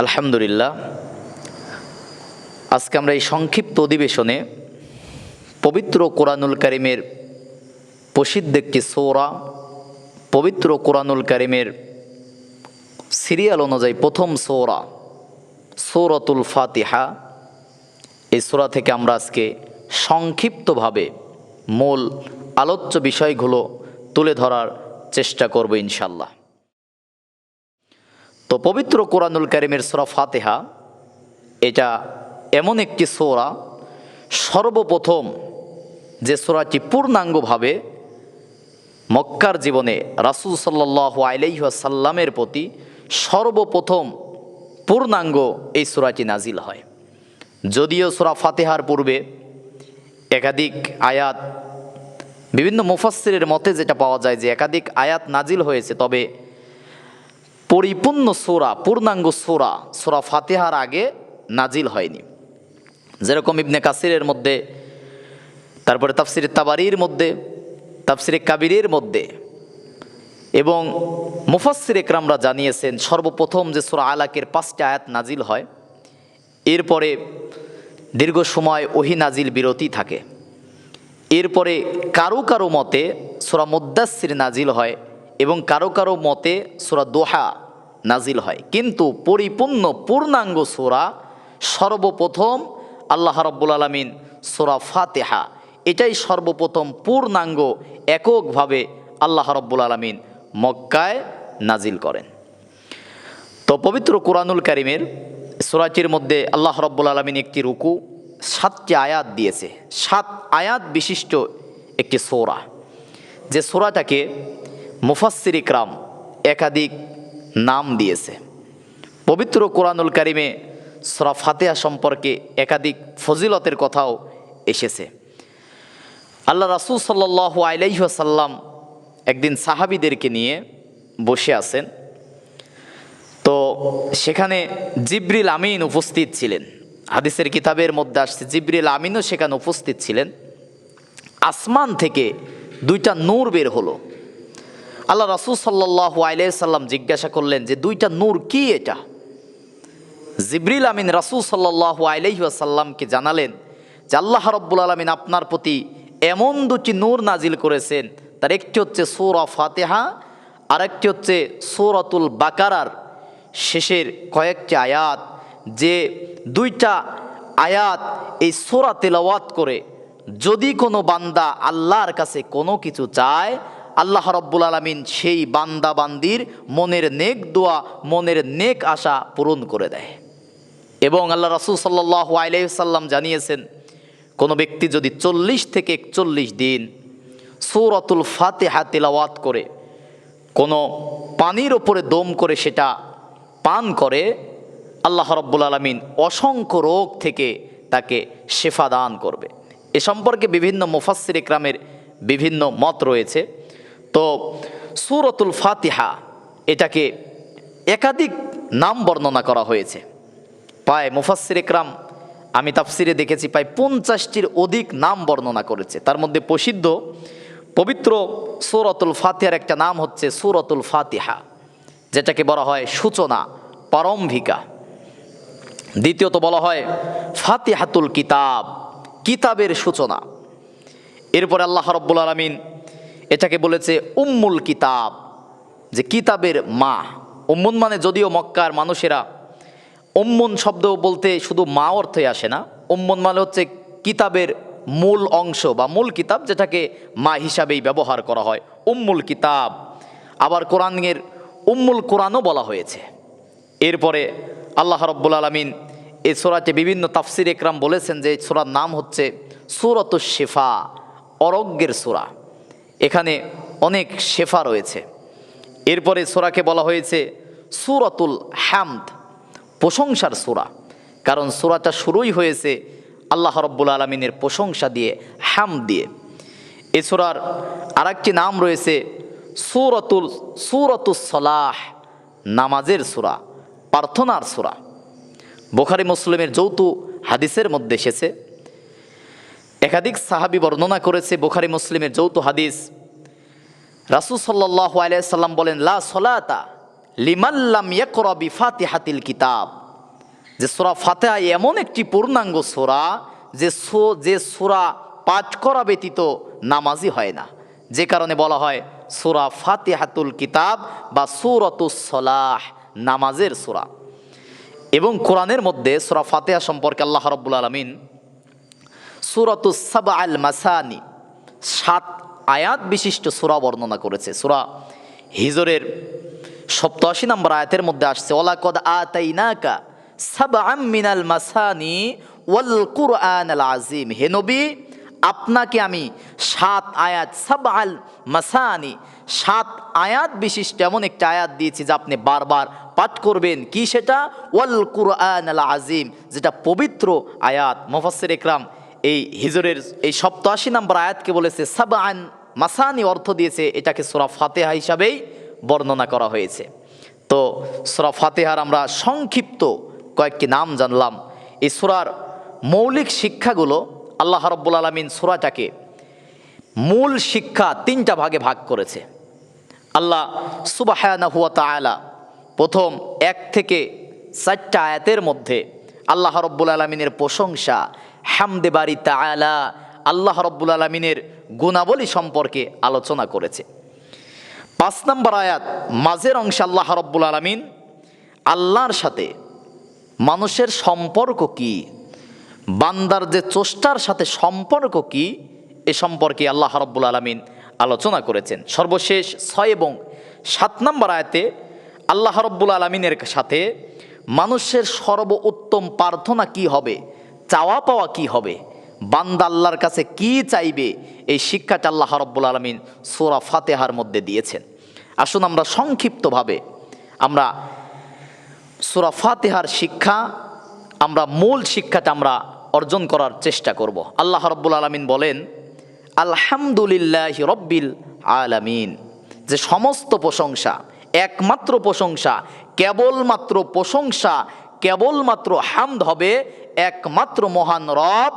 আলহামদুলিল্লাহ, আজকে আমরা এই সংক্ষিপ্ত অধিবেশনে পবিত্র কোরআনুল কারিমের প্রসিদ্ধ একটি সৌরা, পবিত্র কোরআনুল কারিমের সিরিয়াল অনুযায়ী প্রথম সৌরা, সৌরতুল ফাতিহা। এই সোরা থেকে আমরা আজকে সংক্ষিপ্তভাবে মূল আলোচ্য বিষয়গুলো তুলে ধরার চেষ্টা করব ইনশাল্লাহ তো পবিত্র কোরআনুল কারিমের সোরা ফাতেহা, এটা এমন একটি সোরা, সর্বপ্রথম যে সোরাটি পূর্ণাঙ্গভাবে মক্কার জীবনে রাসুল সাল্লাহ আলাইসাল্লামের প্রতি সর্বপ্রথম পূর্ণাঙ্গ এই সোরাটি নাজিল হয়। যদিও সোরা ফাতেহার পূর্বে একাধিক আয়াত, বিভিন্ন মুফাসসিরের মতে যেটা পাওয়া যায় যে একাধিক আয়াত নাজিল হয়েছে, তবে পরিপূর্ণ সোরা, পূর্ণাঙ্গ সোরা সোরা ফাতেহার আগে নাজিল হয়নি। যেরকম ইবনে কাসিরের মধ্যে, তারপরে তাফসিরে তাবারির মধ্যে, তাফসিরে কাবিরের মধ্যে, এবং মুফাসসির একরামরা জানিয়েছেন, সর্বপ্রথম যে সোরা আলাকের পাঁচটি আয়াত নাজিল হয়, এরপরে দীর্ঘ সময় ওহি নাজিল বিরতি থাকে। এরপরে কারও কারও মতে সোরা মুদাসির নাজিল হয় এবং কারও কারও মতে সোরা দোহা নাজিল হয়। কিন্তু পরিপূর্ণ পূর্ণাঙ্গ সোরা সর্বপ্রথম আল্লাহ রব্বুল আলমিন সোরা ফাতেহা, এটাই সর্বপ্রথম পূর্ণাঙ্গ এককভাবে আল্লাহ রব্বুল আলমিন মক্কায় নাজিল করেন। তো পবিত্র কোরআনুল কারিমের সোরাটির মধ্যে আল্লাহ রব্বুল আলমিন একটি রুকু, সাতটি আয়াত দিয়েছে। সাত আয়াত বিশিষ্ট একটি সোরা। যে সোরাটাকে মুফাসির ইকরাম একাধিক নাম দিয়েছে। পবিত্র কোরআনুল কারিমে সোরা ফাতেহা সম্পর্কে একাধিক ফজিলতের কথাও এসেছে। আল্লাহ রাসুল সাল্লাহ আলাইসাল্লাম একদিন সাহাবিদেরকে নিয়ে বসে আছেন। তো সেখানে জিব্রিল আমিন উপস্থিত ছিলেন। হাদিসের কিতাবের মধ্যে আসছে, জিব্রিল আমিনও সেখানে উপস্থিত ছিলেন। আসমান থেকে দুইটা নূর বের হলো। আল্লাহ রাসুল সাল্লাহ আলাইসাল্লাম জিজ্ঞাসা করলেন যে দুইটা নূর কি এটা? জিব্রিল আমিন রাসুল সাল্লাহ আলাইসাল্লামকে জানালেন যে আল্লাহ রব্বুল আলমিন আপনার প্রতি এমন দুটি নূর নাজিল করেছেন, তার একটি হচ্ছে সৌরা ফাতেহা আর একটি হচ্ছে সৌরাতুল বাকারার শেষের কয়েকটি আয়াত, যে দুইটা আয়াত এই সোরা তেলাওয়াত করে যদি কোনো বান্দা আল্লাহর কাছে কোনো কিছু চায় আল্লাহ রব্বুল আলমিন সেই বান্দা বান্দির মনের নেক দোয়া, মনের নেক আশা পূরণ করে দেয়। এবং আল্লাহ রাসুল সাল্লাহ আলাইসাল্লাম জানিয়েছেন, কোনো ব্যক্তি যদি চল্লিশ থেকে একচল্লিশ দিন সৌরতুল ফাতে হাতিলাওয়াত করে, কোনো পানির ওপরে দম করে সেটা পান করে, আল্লাহ রব্বুল আলমিন অসংখ্য রোগ থেকে তাকে শেফা দান করবে। এ সম্পর্কে বিভিন্ন মুফাসির ইকরামের বিভিন্ন মত রয়েছে। তো সুরতুল ফাতিহা এটাকে একাধিক নাম বর্ণনা করা হয়েছে। পায় মুফাসির ইকরাম, আমি তাফসিরে দেখেছি, প্রায় পঞ্চাশটির অধিক নাম বর্ণনা করেছে। তার মধ্যে প্রসিদ্ধ, পবিত্র সুরতুল ফাতিহার একটা নাম হচ্ছে সুরতুল ফাতিহা, যেটাকে বলা হয় সূচনা, প্রারম্ভিকা। দ্বিতীয়ত বলা হয় ফাতিহাতুল কিতাব, কিতাবের সূচনা। এরপর আল্লাহ রব্বুল আলমিন এটাকে বলেছে উম্মুল কিতাব, যে কিতাবের মা। উম্মুন মানে যদিও মক্কার মানুষেরা, উম্মুন শব্দ বলতে শুধু মা অর্থে আসে না। উম্মুন মানে হচ্ছে কিতাবের মূল অংশ বা মূল কিতাব যেটাকে মা হিসাবেই ব্যবহার করা হয়, উম্মুল কিতাব। আবার কোরআনের উম্মুল কোরআনও বলা হয়েছে। এরপরে আল্লাহ রব্বুল আলমিন এই সোরাতে বিভিন্ন তাফসির একরাম বলেছেন যে সোরার নাম হচ্ছে সুরত শেফা অরজ্ঞের সোরা। এখানে অনেক শেফা রয়েছে। এরপরে সোরাকে বলা হয়েছে সুরতুল হ্যামদ প্রশংসার সোরা। কারণ সোরাটা শুরুই হয়েছে আল্লাহ রব্বুল আলমিনের প্রশংসা দিয়ে হ্যাম দিয়ে। এ সোরার আরেকটি নাম রয়েছে সুরতুল সুরতুল সলাহ, নামাজের সোরা, প্রার্থনার সোরা। বোখারি, মুসলিমের যৌতু হাদিসের মধ্যে এসেছে। একাধিক সাহাবি বর্ণনা করেছে বোখারি, মুসলিমের যৌথ হাদিস। রাসুল সাল্লাহ আলাইসাল্লাম বলেন, লা সলাতা লিমাল্লাম ইয়াকরা বিফাতিহাতিল কিতাব। যে সোরা ফাতেহা এমন একটি পূর্ণাঙ্গ সোরা যে সো, যে সোরা পাঠ করা ব্যতীত নামাজি হয় না। যে কারণে বলা হয়, সোরা ফাতেহাতুল কিতাব বা সলাহ, নামাজের সোরা। এবং কোরআনের মধ্যে সোরা ফাতেহা সম্পর্কে আল্লাহ রব্বুল আলমিন সুরতুস সাবা আল মাসানি। সাত আয়াত বিশিষ্ট সুরা বর্ণনা করেছে। সুরা হিজরের সপ্তাশি নম্বর আয়াতের মধ্যে আসছে ওলাকদ আতাইনাকা সাবআম মিনাল মাসানি ওয়াল কুরআন আল আজিম হে নবী, আপনাকে আমি সাত আয়াত সাব আল মাসানি, সাত আয়াত বিশিষ্ট এমন একটা আয়াত দিয়েছি যা আপনি বারবার পাঠ করবেন। কি সেটা? ওয়াল কুরআন আল আজিম যেটা পবিত্র আয়াত। মুফাসসির ইকরাম এই হিজরের এই সপ্তাশি নম্বর আয়াতকে বলেছে সাব আন মাসানি অর্থ দিয়েছে, এটাকে সোরা ফাতেহা হিসাবেই বর্ণনা করা হয়েছে। তো সোরা ফাতেহার আমরা সংক্ষিপ্ত কয়েকটি নাম জানলাম। এই সোরার মৌলিক শিক্ষাগুলো আল্লাহ রব্বুল আলমিন সোরাটাকে মূল শিক্ষা তিনটা ভাগে ভাগ করেছে। আল্লাহ তালা প্রথম এক থেকে চারটা আয়াতের মধ্যে আল্লাহ রব্বুল আলমিনের প্রশংসা হামদে বাড়ি তালা আল্লাহ রব্বুল আলমিনের গুণাবলী সম্পর্কে আলোচনা করেছে। পাঁচ নম্বর আয়াত, মাঝের অংশে আল্লাহ রব্বুল আলমিন আল্লাহর সাথে মানুষের সম্পর্ক কি, বান্দার যে চোষ্টার সাথে সম্পর্ক কি, এ সম্পর্কে আল্লাহ রব্বুল আলমিন আলোচনা করেছেন। সর্বশেষ ছয় এবং সাত নম্বর আয়াতে আল্লাহ রব্বুল আলমিনের সাথে মানুষের সর্ব উত্তম প্রার্থনা কি হবে চাওয়া পাওয়া কি হবে? বান্দা আল্লাহর কাছে কি চাইবে? এই শিক্ষাটা আল্লাহ রব্বুল আলমিন সোরা ফাতেহার মধ্যে দিয়েছেন। আসুন আমরা সংক্ষিপ্তভাবে আমরা সোরা ফাতেহার শিক্ষা, আমরা মূল শিক্ষাটা আমরা অর্জন করার চেষ্টা করব। আল্লাহ রব্বুল আলমিন বলেন, আলহামদুলিল্লাহ রব্বিল আলামিন। যে সমস্ত প্রশংসা, একমাত্র প্রশংসা, কেবলমাত্র প্রশংসা, কেবলমাত্র হামদ হবে একমাত্র মহান রব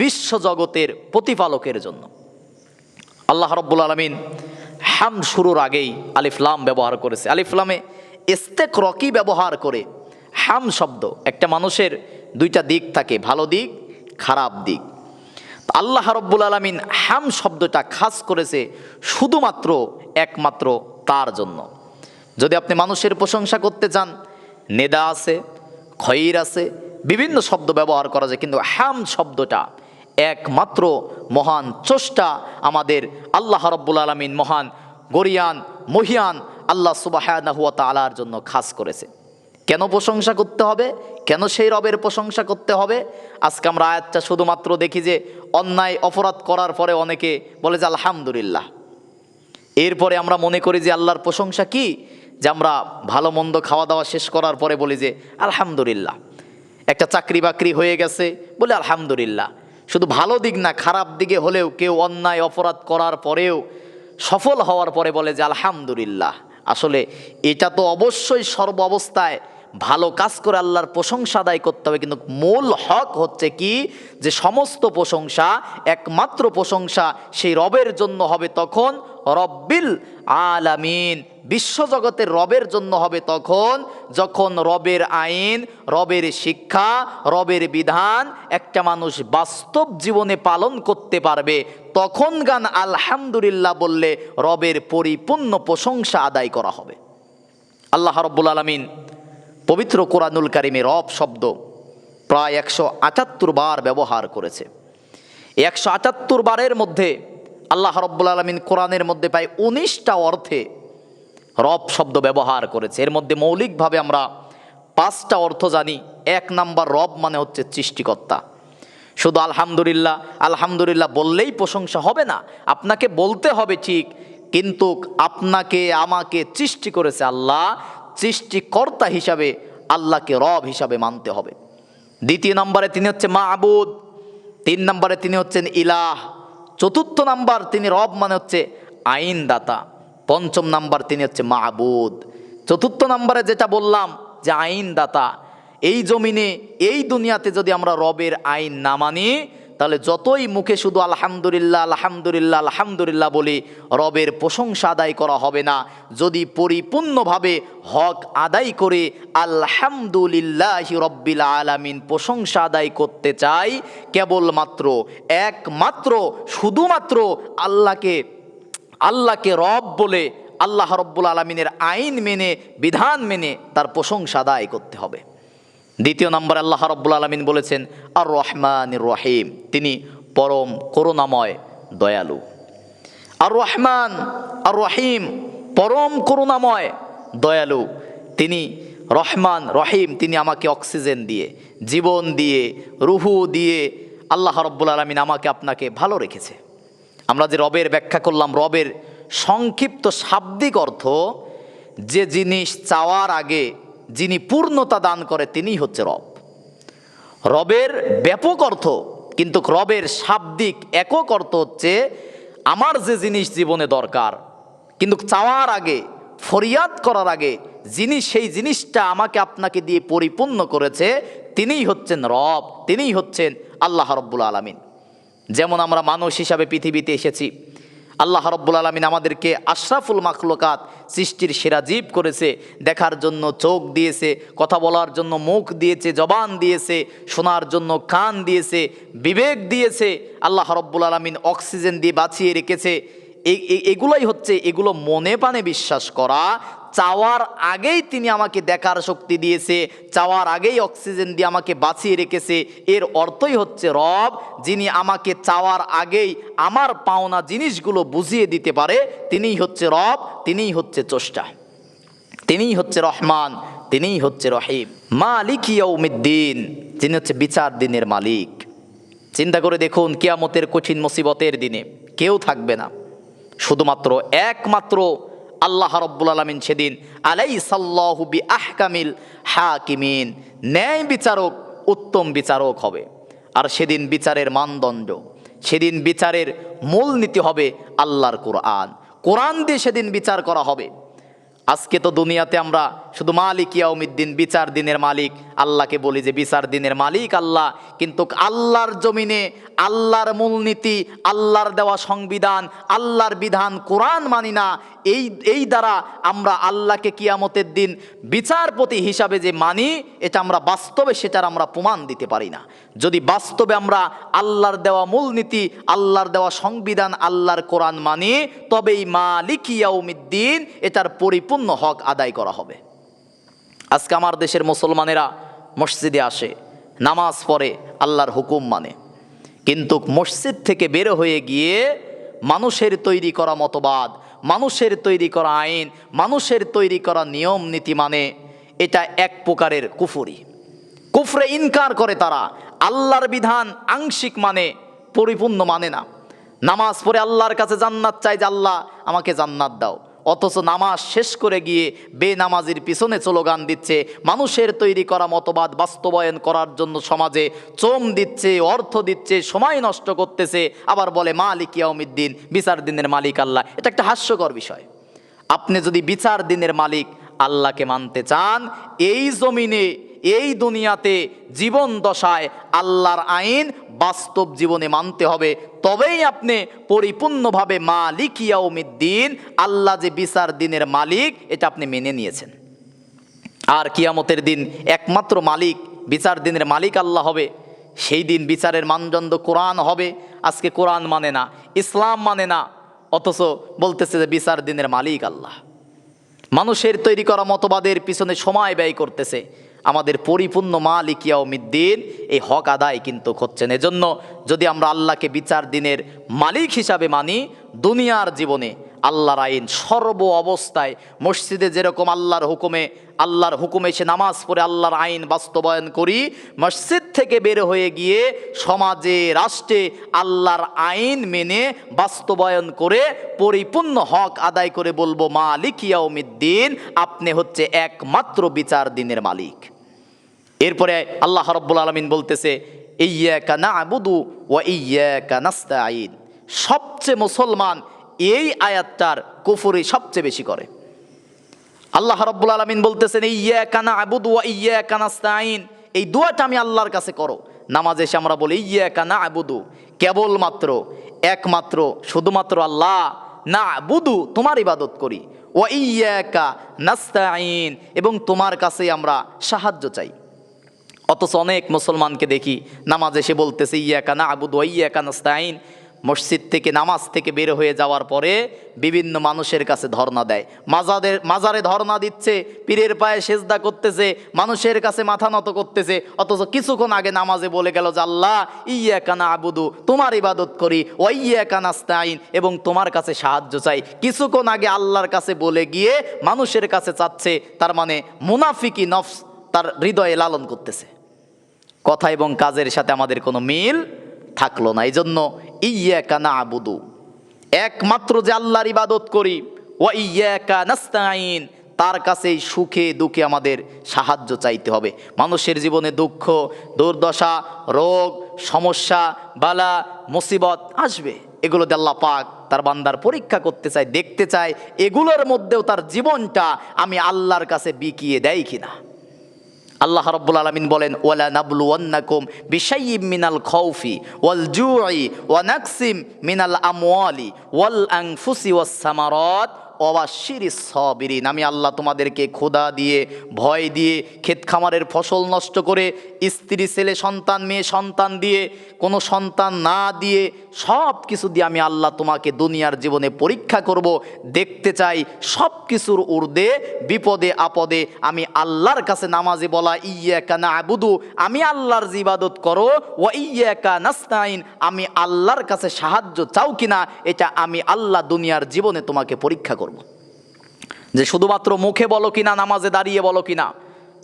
বিশ্বজগতের প্রতিপালকের জন্য। আল্লাহ রব্বুল আলমিন হাম শুরুর আগেই আলিফলাম ব্যবহার করেছে। আলিফলামে ইস্তেক রকি ব্যবহার করে হাম শব্দ। একটা মানুষের দুইটা দিক থাকে, ভালো দিক, খারাপ দিক। আল্লাহ রব্বুল আলমিন হাম শব্দটা খাস করেছে শুধুমাত্র, একমাত্র তার জন্য। যদি আপনি মানুষের প্রশংসা করতে চান, নেদা আছে, খয়ির আছে বিভিন্ন শব্দ ব্যবহার করা যায়, কিন্তু হাম শব্দটা একমাত্র মহান চষ্টা আমাদের আল্লাহ রব্বুল আলমিন মহান, গরিয়ান, মহিয়ান আল্লাহ সুবাহ তালার জন্য খাস করেছে। কেন প্রশংসা করতে হবে? কেন সেই রবের প্রশংসা করতে হবে? আজকে আমরা আয়াতটা শুধুমাত্র দেখি যে অন্যায়, অপরাধ করার পরে অনেকে বলে যে আলহামদুলিল্লাহ। এরপরে আমরা মনে করি যে আল্লাহর প্রশংসা কি? যে আমরা ভালো মন্দ খাওয়া দাওয়া শেষ করার পরে বলি যে আলহামদুলিল্লাহ। একটা চাকরি বাকরি হয়ে গেছে, বলে আলহামদুলিল্লাহ। শুধু ভালো দিক না, খারাপ দিকে হলেও কেউ অন্যায় অপরাধ করার পরেও সফল হওয়ার পরে বলে যে আলহামদুলিল্লাহ। আসলে এটা তো অবশ্যই সর্ব অবস্থায় ভালো কাজ করে আল্লাহর প্রশংসা আদায় করতে হবে। কিন্তু মূল হক হচ্ছে কি? যে সমস্ত প্রশংসা, একমাত্র প্রশংসা সেই রবের জন্য হবে তখন রব্বিল আলামিন। বিশ্বজগতের রবের জন্য হবে তখন যখন রবের আইন, রবের শিক্ষা, রবের বিধান একটা মানুষ বাস্তব জীবনে পালন করতে পারবে। তখন গান আলহামদুলিল্লাহ বললে রবের পরিপূর্ণ প্রশংসা আদায় করা হবে। আল্লাহ রব্বুল আলমিন পবিত্র কোরআনুল কারিমে রব শব্দ প্রায় একশো আটাত্তর বার ব্যবহার করেছে। একশো আটাত্তর বারের মধ্যে আল্লাহ রব্বুল আলমিন কোরআনের মধ্যে প্রায় উনিশটা অর্থে রব শব্দ ব্যবহার করেছে। এর মধ্যে মৌলিকভাবে আমরা পাঁচটা অর্থ জানি। এক নাম্বার রব মানে হচ্ছে সৃষ্টিকর্তা। শুধু আলহামদুলিল্লাহ আলহামদুলিল্লাহ বললেই প্রশংসা হবে না। আপনাকে বলতে হবে ঠিক, কিন্তু আপনাকে, আমাকে সৃষ্টি করেছে আল্লাহ। সৃষ্টিকর্তা হিসাবে আল্লাহকে রব হিসাবে মানতে হবে। দ্বিতীয় নম্বরে তিনি হচ্ছে মা আবুদ তিন নম্বরে তিনি হচ্ছেন ইলাহ, চতুর্থ নাম্বার তিনি রব মানে হচ্ছে আইনদাতা, পঞ্চম নাম্বার তিনি হচ্ছে মাহবুদ চতুর্থ নাম্বারে যেটা বললাম যে আইনদাতা, এই জমিনে, এই দুনিয়াতে যদি আমরা রবের আইন না মানি তাহলে যতই মুখে শুধু আলহামদুলিল্লাহ আলহামদুলিল্লাহ আলহামদুলিল্লাহ বলি, রবের প্রশংসা আদায় করা হবে না। যদি পরিপূর্ণভাবে হক আদায় করে আলহামদুলিল্লাহ রব্বিল আলামিন প্রশংসা আদায় করতে চাই, কেবলমাত্র, একমাত্র, শুধুমাত্র আল্লাহকে আল্লাহকে রব বলে, আল্লাহ রব্বুল আলমিনের আইন মেনে, বিধান মেনে তার প্রশংসা আদায় করতে হবে। দ্বিতীয় নম্বর আল্লাহ রব্বুল আলমিন বলেছেন আর রহমান রহিম তিনি পরম করুণাময় দয়ালু। আর রহমান আর রহিম পরম করুণাময় দয়ালু। তিনি রহমান, রহিম, তিনি আমাকে অক্সিজেন দিয়ে, জীবন দিয়ে, রুহু দিয়ে আল্লাহ রব্বুল আলমিন আমাকে আপনাকে ভালো রেখেছে। আমরা যে রবের ব্যাখ্যা করলাম, রবের সংক্ষিপ্ত শাব্দিক অর্থ, যে জিনিস চাওয়ার আগে যিনি পূর্ণতা দান করে, তিনিই হচ্ছে রব। রবের ব্যাপক অর্থ, কিন্তু রবের শাব্দিক একক অর্থ হচ্ছে, আমার যে জিনিস জীবনে দরকার, কিন্তু চাওয়ার আগে, ফরিয়াদ করার আগে, যিনি সেই জিনিসটা আমাকে আপনাকে দিয়ে পরিপূর্ণ করেছে, তিনিই হচ্ছেন রব, তিনিই হচ্ছেন আল্লাহ রব্বুল আলমিন। যেমন আমরা মানুষ হিসাবে পৃথিবীতে এসেছি আল্লাহ রব্বুল আলমিন আমাদেরকে আশরাফুল মাখলকাত সৃষ্টির সেরা জীব করেছে, দেখার জন্য চোখ দিয়েছে, কথা বলার জন্য মুখ দিয়েছে, জবান দিয়েছে, শোনার জন্য কান দিয়েছে, বিবেক দিয়েছে, আল্লাহ রব্বুল আলমিন অক্সিজেন দিয়ে বাঁচিয়ে রেখেছে। এগুলোই হচ্ছে, এগুলো মনে পানে বিশ্বাস করা। চাওয়ার আগেই তিনি আমাকে দেখার শক্তি দিয়েছে, চাওয়ার আগেই অক্সিজেন দিয়ে আমাকে বাঁচিয়ে রেখেছে। এর অর্থই হচ্ছে রব, যিনি আমাকে চাওয়ার আগেই আমার পাওনা জিনিসগুলো বুঝিয়ে দিতে পারে। তিনিই হচ্ছে রব, তিনিই হচ্ছে চষ্টা। তিনিই হচ্ছে রহমান, তিনিই হচ্ছে রহিম। মালিক ইয়ৌমিদ্দিন যিনি হচ্ছে বিচার দিনের মালিক। চিন্তা করে দেখুন, কিয়ামতের কঠিন মুসিবতের দিনে কেউ থাকবে না। শুধুমাত্র একমাত্র আল্লাহ রব্বুল আলমিন সেদিন আলাই সাল্লাহবি আহকামিল হাকিমিন ন্যায় বিচারক, উত্তম বিচারক হবে। আর সেদিন বিচারের মানদণ্ড, সেদিন বিচারের মূলনীতি হবে আল্লাহর কোরআন। কোরআন দিয়ে সেদিন বিচার করা হবে। আজকে তো দুনিয়াতে আমরা শুধু মালিক ইয়াউমিদ্দিন, বিচার দিনের মালিক। আল্লাহকে বলি যে বিচার দিনের মালিক আল্লাহ। কিন্তু আল্লাহর জমিনে আল্লাহর মূলনীতি, আল্লাহর দেওয়া সংবিধান, আল্লাহর বিধান, কোরআন মানি না। এই এই দ্বারা আমরা আল্লাহকে কিয়ামতের দিন বিচারপতি হিসাবে যে মানি, এটা আমরা বাস্তবে সেটার আমরা প্রমাণ দিতে পারি না। যদি বাস্তবে আমরা আল্লাহর দেওয়া মূলনীতি, আল্লাহর দেওয়া সংবিধান, আল্লাহর কোরআন মানি, তবেই মালিক ইয়াউমিদ্দিন এটার পরিপূর্ণ হক আদায় করা হবে। আজকে আমার দেশের মুসলমানেরা মসজিদে আসে, নামাজ পড়ে, আল্লাহর হুকুম মানে। কিন্তু মসজিদ থেকে বের হয়ে গিয়ে মানুষের তৈরি করা মতবাদ, মানুষের তৈরি করা আইন, মানুষের তৈরি করা নিয়ম নীতি মানে এটা এক প্রকারের কুফুরি। কুফরে ইনকার করে তারা, আল্লাহর বিধান আংশিক মানে পরিপূর্ণ মানে না। নামাজ পড়ে আল্লাহর কাছে জান্নাত চাই যে, আল্লাহ আমাকে জান্নাত দাও। অথচ নামাজ শেষ করে গিয়ে বেনামাজির পিছনে স্লোগান দিচ্ছে, মানুষের তৈরি করা মতবাদ বাস্তবায়ন করার জন্য সমাজে চোম দিচ্ছে, অর্থ দিচ্ছে, সময় নষ্ট করতেছে। আবার বলে, মালিক ইয়াউমিদ্দিন, বিচার দিনের মালিক আল্লাহ। এটা একটা হাস্যকর বিষয়। আপনি যদি বিচার দিনের মালিক আল্লাহকে মানতে চান, এই জমিনে এই দুনিয়াতে জীবন দশায় আল্লাহর আইন বাস্তব জীবনে মানতে হবে। তবেই আপনি পরিপূর্ণভাবে মালিক ইয়াউমিদ্দিন, আল্লাহ যে বিচার দিনের মালিক, এটা আপনি মেনে নিয়েছেন। আর কিয়ামতের দিন একমাত্র মালিক, বিচার দিনের মালিক আল্লাহ হবে। সেই দিন বিচারের মানদণ্ড কোরআন হবে। আজকে কোরআন মানে না, ইসলাম মানে না, অথচ বলতেছে যে বিচার দিনের মালিক আল্লাহ। মানুষের তৈরি করা মতবাদের পিছনে সময় ব্যয় করতেছে। আমাদের পরিপূর্ণ মালিক ইয়াউমিদ্দিন, এই হক আদায় কিন্তু হচ্ছেন এজন্য যদি আমরা আল্লাহকে বিচার দিনের মালিক হিসাবে মানি, দুনিয়ার জীবনে আল্লাহর আইন সর্ব অবস্থায়, মসজিদে যেরকম আল্লাহর হুকুমে আল্লাহর হুকুমে সে নামাজ পড়ে আল্লাহর আইন বাস্তবায়ন করি, মসজিদ থেকে বের হয়ে গিয়ে সমাজে, রাষ্ট্রে আল্লাহর আইন মেনে বাস্তবায়ন করে পরিপূর্ণ হক আদায় করে বলব মালিক ইয়াউমিদ্দিন, আপনি হচ্ছে একমাত্র বিচার দিনের মালিক। এরপরে আল্লাহ রব্বুল আলমিন বলতেছে ইয়া না আবুদু ও ইয়া নাস্তাইন সবচেয়ে মুসলমান এই আয়াতটার কুফুরি সবচেয়ে বেশি করে। আল্লাহ রব্বুল আলমিন বলতেছেন ইয়া কানা আবুদু ও ইয়া কানাস্তা আইন এই দুয়াটা আমি আল্লাহর কাছে করো। নামাজে এসে আমরা বলি ইয়া কানা আবুদু কেবলমাত্র, একমাত্র, শুধুমাত্র আল্লাহ না বুধু তোমার ইবাদত করি। ও ইয়াকা নাস্তাইন এবং তোমার কাছে আমরা সাহায্য চাই। অথচ অনেক মুসলমানকে দেখি নামাজ এসে বলতেছে, ইয়াকা না আবুদ ইয়াকা নাস্তাইন মসজিদ থেকে নামাজ থেকে বের হয়ে যাওয়ার পরে বিভিন্ন মানুষের কাছে ধর্ণা দেয়। মাজাদের, মাজারে ধর্ণা দিচ্ছে, পীরের পায়ে সেজদা করতেছে, মানুষের কাছে মাথা নত করতেছে, অথচ কিছুক্ষণ আগে নামাজে বলে গেল যে, আল্লাহ ইয়া কানা আবুদু তোমার ইবাদত করি ও ইয়া কানাস্তাইন এবং তোমার কাছে সাহায্য চাই। কিছুক্ষণ আগে আল্লাহর কাছে বলে গিয়ে মানুষের কাছে চাচ্ছে, তার মানে মুনাফিকি নফস তার হৃদয়ে লালন করতেছে। কথা এবং কাজের সাথে আমাদের কোনো মিল থাকল না। এই জন্য ইয়া না আবুদু একমাত্র যে আল্লাহর ইবাদত করি ও ইয়া নাস্তাইন তার কাছেই সুখে দুঃখে আমাদের সাহায্য চাইতে হবে। মানুষের জীবনে দুঃখ, দুর্দশা, রোগ, সমস্যা, বালা, মুসিবত আসবে। এগুলো দিয়ে আল্লাহ পাক তার বান্দার পরীক্ষা করতে চায়, দেখতে চায়, এগুলোর মধ্যেও তার জীবনটা আমি আল্লাহর কাছে বিকিয়ে দেয় কিনা। আল্লাহ রব্বুল আলমিন বলেন, ওয়ালা নাবলু ওয়ান্নাকুম বিশাইয়িম মিনাল খৌফি ওয়াল জুই ওয়া নাকসিম মিনাল আমওয়ালি ওয়াল আনফুসি ওয়াস সামারাত অবাশির সবিরিন। আমি আল্লাহ তোমাদেরকে খোদা দিয়ে, ভয় দিয়ে ক্ষেত খামারের ফসল নষ্ট করে, স্ত্রী, ছেলে, সন্তান, মেয়ে, সন্তান দিয়ে, কোনো সন্তান না দিয়ে সব কিছু দিয়ে আমি আল্লাহ তোমাকে দুনিয়ার জীবনে পরীক্ষা করব, দেখতে চাই, সব কিছুর ঊর্ধ্বে, বিপদে, আপদে আমি আল্লাহর কাছে নামাজে বলা ইয়া না আবুদু আমি আল্লাহর জিবাদত করো ও ইয়া নাস্তাইন আমি আল্লাহর কাছে সাহায্য চাও কিনা, এটা আমি আল্লাহ দুনিয়ার জীবনে তোমাকে পরীক্ষা করব। যে শুধুমাত্র মুখে বলো কিনা, নামাজে দাঁড়িয়ে বলো কিনা,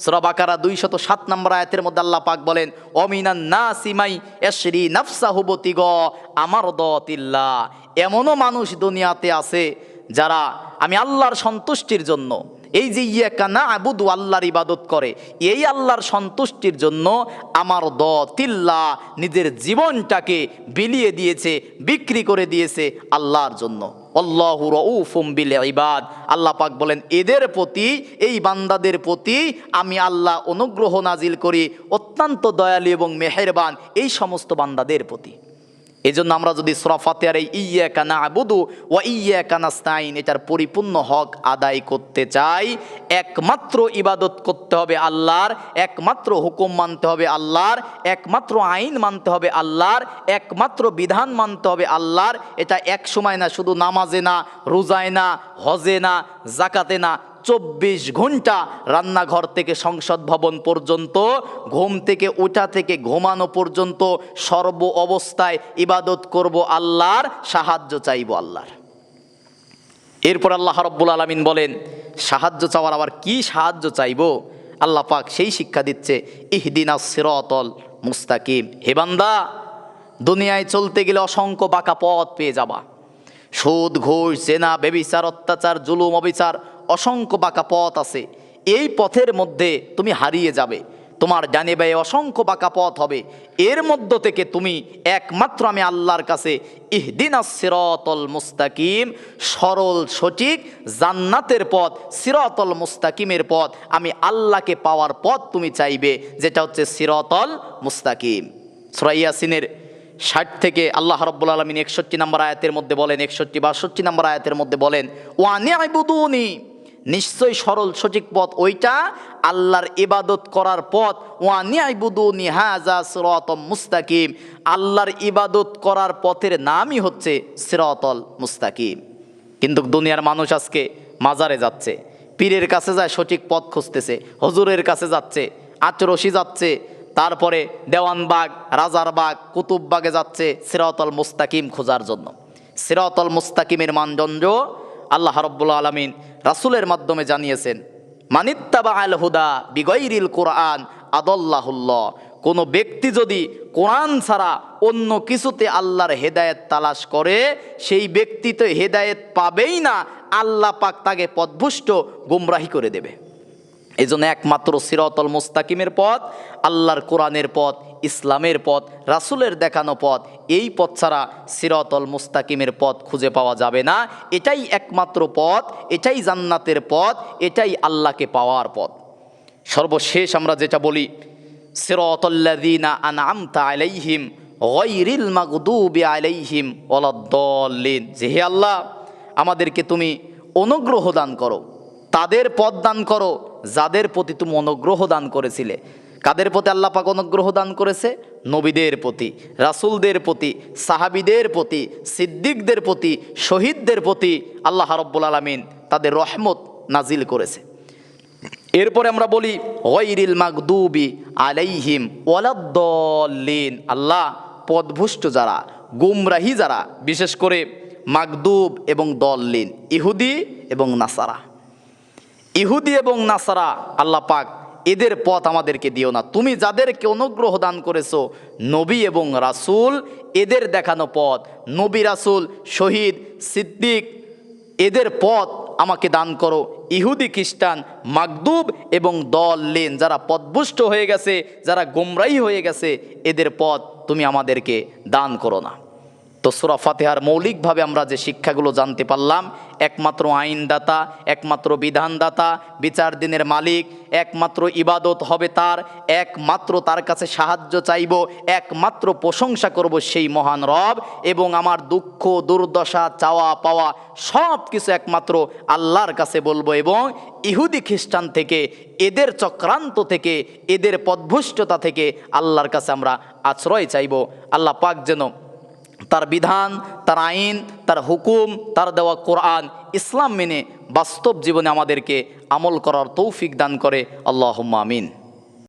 সুরা বাকারা দুইশত সাত নম্বর আয়াতের মধ্যে আল্লাহ পাক বলেন, অমিনান না সিমাই এশরি হুবতি গ আমার দতিল্লা এমনও মানুষ দুনিয়াতে আছে যারা, আমি আল্লাহর সন্তুষ্টির জন্য, এই যে ইয়ে কানা আবুদু আল্লাহর ইবাদত করে, এই আল্লাহর সন্তুষ্টির জন্য আমার দ তিল্লা নিজের জীবনটাকে বিলিয়ে দিয়েছে, বিক্রি করে দিয়েছে আল্লাহর জন্য। অল্লাহু রউফুম বিল ইবাদ। আল্লাহ পাক বলেন, এদের প্রতি, এই বান্দাদের প্রতি আমি আল্লাহ অনুগ্রহ নাজিল করি, অত্যন্ত দয়ালু এবং মেহেরবান এই সমস্ত বান্দাদের প্রতি। এই জন্য আমরা যদি সরাফাতে এই ইয়া কানা আবুদু ও ইয়া কানাস্তাইন এটার পরিপূর্ণ হক আদায় করতে চাই, একমাত্র ইবাদত করতে হবে আল্লাহর, একমাত্র হুকুম মানতে হবে আল্লাহর, একমাত্র আইন মানতে হবে আল্লাহর, একমাত্র বিধান মানতে হবে আল্লাহর। এটা এক সময় না, শুধু নামাজে না, রোজায় না, হজে না জাকাতে না চব্বিশ ঘণ্টা রান্নাঘর থেকে সংসদ ভবন পর্যন্ত, ঘুম থেকে ওঠা থেকে ঘুমানো পর্যন্ত সর্ব অবস্থায় ইবাদত করব আল্লাহর, সাহায্য চাইব আল্লাহর। এরপর আল্লাহ রব্বুল আলমিন বলেন, সাহায্য চাওয়ার আবার কি সাহায্য চাইব? আল্লাহ পাক সেই শিক্ষা দিচ্ছে, ইহদিনা সিরতল মুস্তাকিম। হেবান্দা দুনিয়ায় চলতে গেলে অসংখ্য বাঁকা পথ পেয়ে যাবা। সুদ, ঘুষ, জেনা, বেবিচার, অত্যাচার, জুলুম, অবিচার অসংখ্য বাঁকা পথ আছে। এই পথের মধ্যে তুমি হারিয়ে যাবে। তোমার জানে ব্যয় অসংখ্য বাঁকা পথ হবে। এর মধ্য থেকে তুমি একমাত্র আমি আল্লাহর কাছে ইহদিনা সিরতল মুস্তাকিম, সরল, সঠিক, জান্নাতের পথ, সিরতল মুস্তাকিমের পথ, আমি আল্লাহকে পাওয়ার পথ তুমি চাইবে, যেটা হচ্ছে সিরতল মুস্তাকিম। সুরাইয়াসিনের ষাট থেকে আল্লাহ রব্বুল আলমিন একষট্টি নম্বর আয়াতের মধ্যে বলেন, একষট্টি বাষট্টি নম্বর আয়াতের মধ্যে বলেন ও আনে আইবুদুনি নিশ্চয়ই সরল সঠিক পথ ওইটা। আল্লাহর ইবাদত করার পথ। ওয়ানি আইবুদুনি হাজা সিরাতম মুস্তাকিম। আল্লাহর ইবাদত করার পথের নামই হচ্ছে সিরাতল মুস্তাকিম। কিন্তু দুনিয়ার মানুষ আজকে মাজারে যাচ্ছে। পীরের কাছে যায় সঠিক পথ খুঁজতেছে, হজুরের কাছে যাচ্ছে আচরসি যাচ্ছে, তারপরে দেওয়ানবাগ রাজারবাগ কুতুববাগে যাচ্ছে সিরাতল মুস্তাকিম খোঁজার জন্য। সিরাতল মুস্তাকিমের মানদণ্ড আল্লাহ রব্বুল আলমিন রাসুলের মাধ্যমে জানিয়েছেন, মানিত্তাবা আল হুদা বিগৈরিল কোরআন আদল্লাহুল্ল কোনো ব্যক্তি যদি কোরআন ছাড়া অন্য কিছুতে আল্লাহর হেদায়েত তালাশ করে, সেই ব্যক্তি তো হেদায়েত পাবেই না, আল্লাহ পাক তাকে পদভুষ্ট গুমরাহি করে দেবে। এই জন্য একমাত্র সিরতল মুস্তাকিমের পথ, আল্লাহর কোরআনের পথ, ইসলামের পথ, রাসুলের দেখানো পথ, এই পথ ছাড়া সিরতল মুস্তাকিমের পথ খুঁজে পাওয়া যাবে না। এটাই একমাত্র পথ, এটাই জান্নাতের পথ, এটাই আল্লাহকে পাওয়ার পথ। সর্বশেষ আমরা যেটা বলি সিরাতাল্লাযীনা আনআমতা আলাইহিম গায়রিল মাগদুবি আলাইহিম ওয়ালাদ-দাল্লিন যে আল্লাহ, আমাদেরকে তুমি অনুগ্রহ দান করো, তাদের পথ দান করো যাদের প্রতি তুমি অনুগ্রহ দান করেছিলে। কাদের প্রতি আল্লাহ পাক অনুগ্রহ দান করেছে? নবীদের প্রতি, রাসূলদের প্রতি, সাহাবিদের প্রতি, সিদ্দিকদের প্রতি, শহীদদের প্রতি আল্লাহ রব্বুল আলমিন তাদের রহমত নাজিল করেছে। এরপরে আমরা বলি গৈরিল মাগদুবি আলাইহিম ওয়ালাদ্দলিন আল্লাহ পদভুষ্ট যারা, গুমরাহি যারা, বিশেষ করে মাগদুব এবং দল্লিন, ইহুদি এবং নাসারা। ইহুদি এবং নাসারা, আল্লাহ পাক এদের পথ আমাদেরকে দিও না। তুমি যাদেরকে অনুগ্রহ দান করেছ, নবী এবং রাসূল, এদের দেখানো পথ। নবী, রাসুল, শহীদ, সিদ্দিক, এদের পথ আমাকে দান করো। ইহুদি, খ্রিস্টান, মাগদুব এবং দল লেন যারা পদভুষ্ট হয়ে গেছে, যারা গোমরাই হয়ে গেছে, এদের পথ তুমি আমাদেরকে দান করো না। তো সুরা ফাতেহার মৌলিকভাবে আমরা যে শিক্ষাগুলো জানতে পারলাম, একমাত্র আইনদাতা, একমাত্র বিধানদাতা, বিচার দিনের মালিক, একমাত্র ইবাদত হবে তার, একমাত্র তার কাছে সাহায্য চাইব, একমাত্র প্রশংসা করব সেই মহান রব এবং আমার দুঃখ, দুর্দশা, চাওয়া, পাওয়া সব কিছু একমাত্র আল্লাহর কাছে বলব এবং ইহুদি খ্রিস্টান থেকে, এদের চক্রান্ত থেকে, এদের পদভুষ্টতা থেকে আল্লাহর কাছে আমরা আশ্রয় চাইব। আল্লাহ পাক যেন তার বিধান, তার আইন, তার হুকুম, তার দেওয়া কোরআন, ইসলাম মেনে বাস্তব জীবনে আমাদেরকে আমল করার তৌফিক দান করে। আল্লাহ আমিন।